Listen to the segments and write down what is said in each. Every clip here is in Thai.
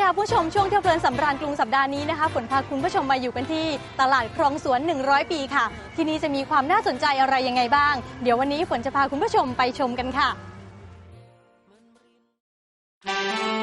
ดีค่ะผู้ชมช่วงเที่ยวเพลินสำราญกรุงสัปดาห์นี้นะคะฝนพาคุณผู้ชมมาอยู่กันที่ตลาดคลองสวน 100 ปีค่ะ ที่นี่จะมีความน่าสนใจอะไรยังไงบ้าง เดี๋ยววันนี้ฝนจะพาคุณผู้ชมไปชมกันค่ะ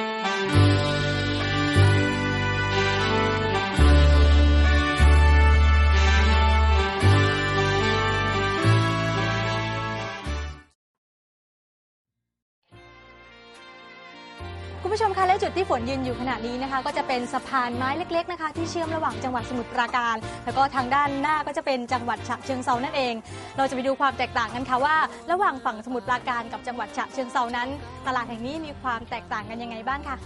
คุณผู้ชมคะและจุดที่ฝนยืนอยู่ขณะนี้นะคะ ก็จะเป็นสะพานไม้เล็ก ๆนะคะ ที่เชื่อมระหว่างจังหวัดสมุทรปราการ แล้วก็ทางด้านหน้าก็จะเป็นจังหวัดฉะเชิงเซานั่นเอง เราจะไปดูความแตกต่างกันค่ะว่า ระหว่างฝั่งสมุทรปราการกับจังหวัดฉะเชิงเซานั้น ตลาดแห่งนี้มีความแตกต่างกันยังไงบ้างค่ะ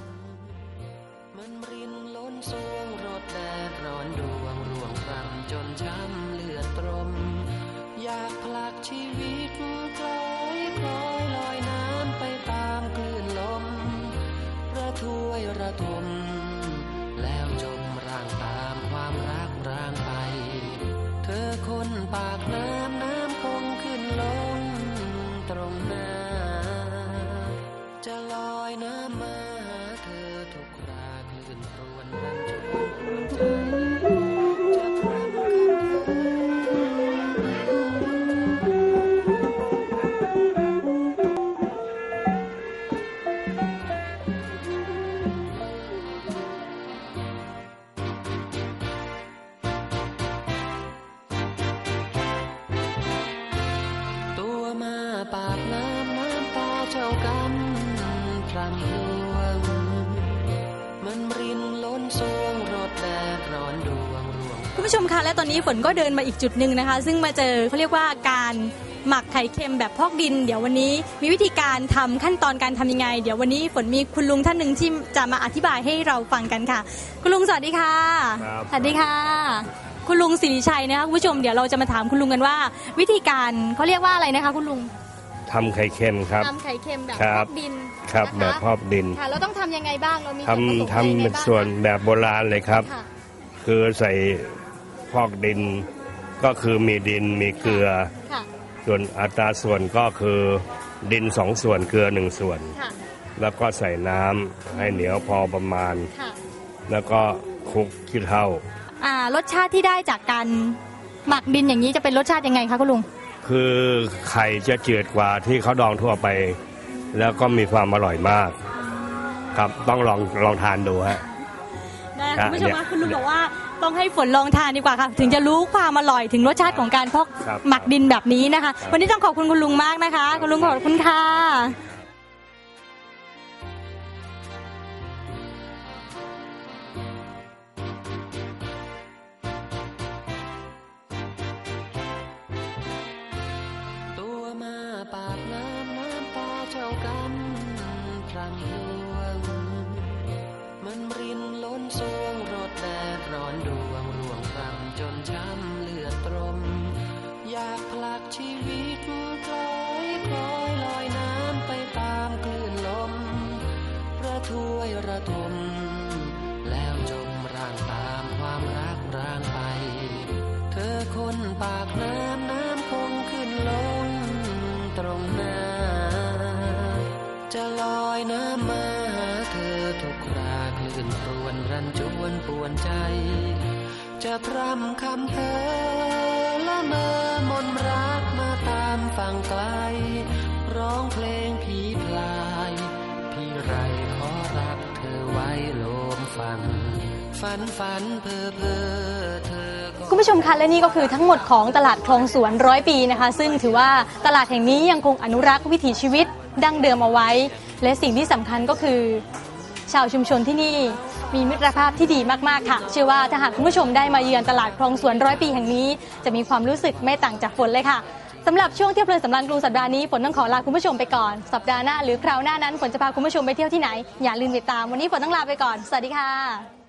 มันรินล้นสวงรถแดดร้อนดวงร่วงรำจนช้ำเลือดตรม อยากผลักชีวิตคล้อยคลอ ค กำพรำห่วง มันรินล้นสวงรถแดดร้อนดวงร่วงคุณผู้ชมคะและตอนนี้ฝนก็เดินมาอีกจุดหนึ่งนะคะ ซึ่งมาเจอเขาเรียกว่าการหมักไข่เค็มแบบพอกดิน เดี๋ยววันนี้มีวิธีการทำขั้นตอนการทำยังไง เดี๋ยววันนี้ฝนมีคุณลุงท่านหนึ่งที่จะมาอธิบายให้เราฟังกันค่ะ คุณลุงสวัสดีค่ะครับสวัสดีค่ะ คุณลุงสิริชัยนะคะคุณผู้ชมเดี๋ยวเราจะมาถามคุณลุงกันว่า วิธีการเขาเรียกว่าอะไรนะคะ คุณลุง ทำไข่เค็มครับ ทำไข่เค็มแบบครัพบอกดินครับนะคะแบบพอกดินค่ะเราต้องทำยังไงบ้างเรามีทำส่วนผสมทำยังไงเป็นบ้างส่วนแบบโบราณเลยครับ ค่ะคือใส่พอกดิน ก็คือมีดินมีเกลือ ค่ะส่วนอัตราส่วนก็คือดินสองส่วนเกลือหนึ่งส่วน ค่ะแล้วก็ใส่น้ำให้เหนียวพอประมาณ ค่ะแล้วก็คลุกขี้เท่าอ่ารสชาติที่ได้จากการหมักดินอย่างนี้จะเป็นรสชาติยังไงคะคุณลุง คือไข่จะจืดกว่าที่เขาดองทั่วไป แล้วก็มีความอร่อยมาก ครับต้องลองลองทานดูฮะได้ครัคุบณผู้ชมเนี่คะยคุณลุงบอกว่าต้องให้ฝนลองทานดีกว่าค่ะ ถึงจะรู้ความอร่อยถึงรสชาติของการพอกครับหมักดินแบบนี้นะคะ วันนี้ต้องขอบคุณคุณลุงมากนะคะ คุณลุงขอบคุณค่ะาเจ้ากำพรำห่วง มันรินล้นสวงรถแดดร้อนดวงร่วงรำจนช้ำเลือดตรม อยากผลักชีวิตคล้อยคล้อยลอยน้ำไปตามคลื่นลม ระทวยระทม แล้วจมร่างตามความรักร่างไป เธอคนปากน้ำน้ำคงขึ้นลงตรงหน้า จะลอยน้ำมาหาเธอทุกคราคลื่นครวนรันจวนปวนใจ จะพรำคำเพอละเมอมนรักมาตามฝั่งไกล ร้องเพลงผีพลาย พี่ไรขอรักเธอไว้โลมฟังฝันฝันเพอเพอเธอคุณผู้ชมคะและนี่ก็คือทั้งหมดของตลาดคลองสวนร้อยปีนะคะ ซึ่งถือว่าตลาดแห่งนี้ยังคงอนุรักษ์วิถีชีวิต ดั้งเดิมเอาไว้ และสิ่งที่สำคัญก็คือ ชาวชุมชนที่นี่มีมิตรภาพที่ดีมากๆค่ะ เชื่อว่าถ้าหากคุณผู้ชมได้มาเยือนตลาดคลองสวนร้อยปีแห่งนี้ จะมีความรู้สึกไม่ต่างจากฝนเลยค่ะสำหรับช่วงเที่ยวเพลินสำราญกรุงสัปดาห์นี้ฝนต้องขอลาคุณผู้ชมไปก่อน สัปดาห์หน้าหรือคราวหน้านั้นฝนจะพาคุณผู้ชมไปเที่ยวที่ไหน อย่าลืมติดตามวันนี้ฝนต้องลาไปก่อน สวัสดีค่ะ